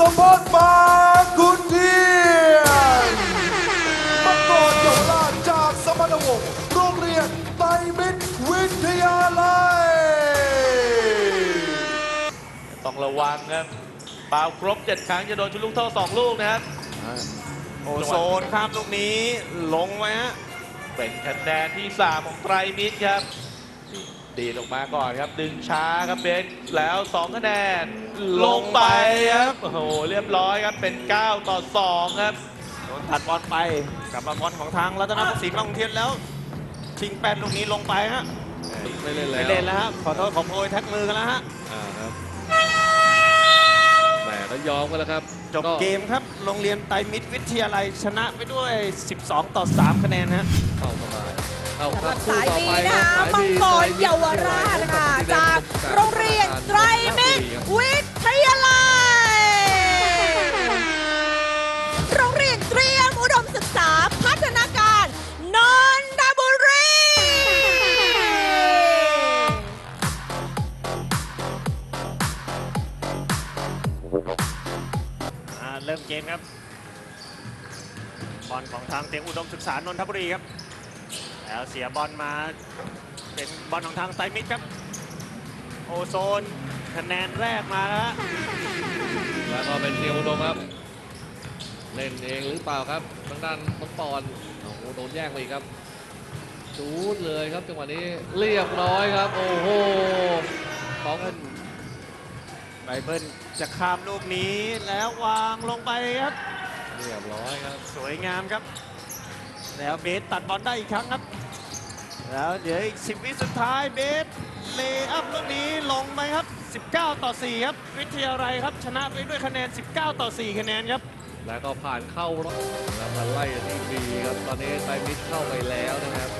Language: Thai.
สมพรมาคุณเทียนมังกรเยาวราชจากสมณวงศ์โรงเรียนไตรมิตรวิทยาลัย ต้องระวังครับเปล่าครบเจ็ดครั้งจะโดนชุดลูกโทษสองลูกนะครับ โอโซนคราบลูกนี้ลงไว้ฮะเป็นคะแนนที่สามของไตรมิตรครับ ดีดออกมาก่อนครับ ดึงช้าครับเบนแล้ว2คะแนนลงไปครับโอ้โหเรียบร้อยครับเป็น 9 ต่อ 2 ครับโดนถัดบอลไปกลับมาบอลของทางรัตนประสิทธิ์บางขุนเทียนแล้ว ชิงแปดลูกนี้ลงไปฮะไม่เล่นแล้ไม่วเล่นแล้วฮะขอโทษขอโพยแท็กมือกันแล้วฮะอ่าครับแหมก็ยอมกันแล้วครับจบเกมครับโรงเรียนไตรมิตรวิทยาลัยชนะไปด้วย 12 ต่อ 3 คะแนนฮะ เข้าเข้ามาเข้าสำหครัรับบคู่สายต่อบีไปนะคคะรับมังกรสายบีเยาวราชนะคะจากโรงเรียนไตรมิตรวิทยาลัย โรงเรียนเตรียมอุดมศึกษาพัฒนาการนนทบุรี อ่าเริ่มเกมครับบอลของทางเตรียมอุดมศึกษานนทบุรีครับ แล้วเสียบอลมาเป็นบอลของทางไตรมิตรครับ โอโซนคะแนนแรกมาแล้วฮะแล้วก็เป็นเทียวอุดมครับ เล่นเองหรือเปล่าครับทางด้านมังปอนโอ้โหโดนแย่งไปอีกครับจูดเลยครับจังหวะนี้เรียบร้อยครับ โอ้โหของไบเบิลจะข้ามลูกนี้แล้ววางลงไปครับเรียบร้อยครับ สวยงามครับ แล้วเบสตัดบอลได้อีกครั้งครับ แล้วเดี๋ยวอีก 10 วิสุดท้ายเบสเลย์อัพลูกนี้ลงไปครับ 19 ต่อ 4 ครับ วิทยาลัยครับชนะไปด้วยคะแนน 19 ต่อ 4 คะแนนครับ แล้วก็ผ่านเข้ารอบแล้วมาไล่ที่บีครับ ตอนนี้ไตรมิดเข้าไปแล้วนะครับ